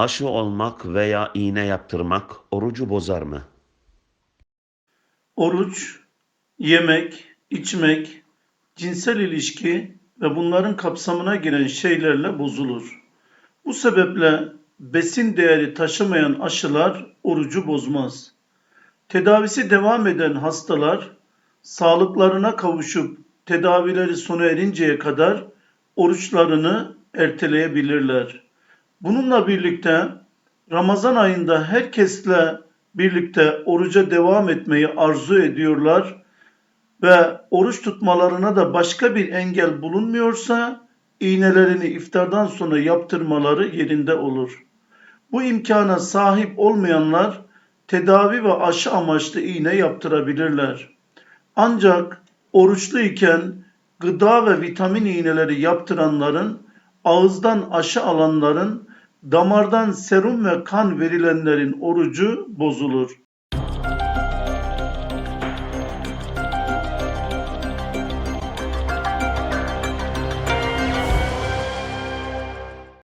Aşı olmak veya iğne yaptırmak orucu bozar mı? Oruç, yemek, içmek, cinsel ilişki ve bunların kapsamına giren şeylerle bozulur. Bu sebeple besin değeri taşımayan aşılar orucu bozmaz. Tedavisi devam eden hastalar sağlıklarına kavuşup tedavileri sona erinceye kadar oruçlarını erteleyebilirler. Bununla birlikte Ramazan ayında herkesle birlikte oruca devam etmeyi arzu ediyorlar ve oruç tutmalarına da başka bir engel bulunmuyorsa iğnelerini iftardan sonra yaptırmaları yerinde olur. Bu imkana sahip olmayanlar tedavi ve aşı amaçlı iğne yaptırabilirler. Ancak oruçlu iken gıda ve vitamin iğneleri yaptıranların, ağızdan aşı alanların, damardan serum ve kan verilenlerin orucu bozulur.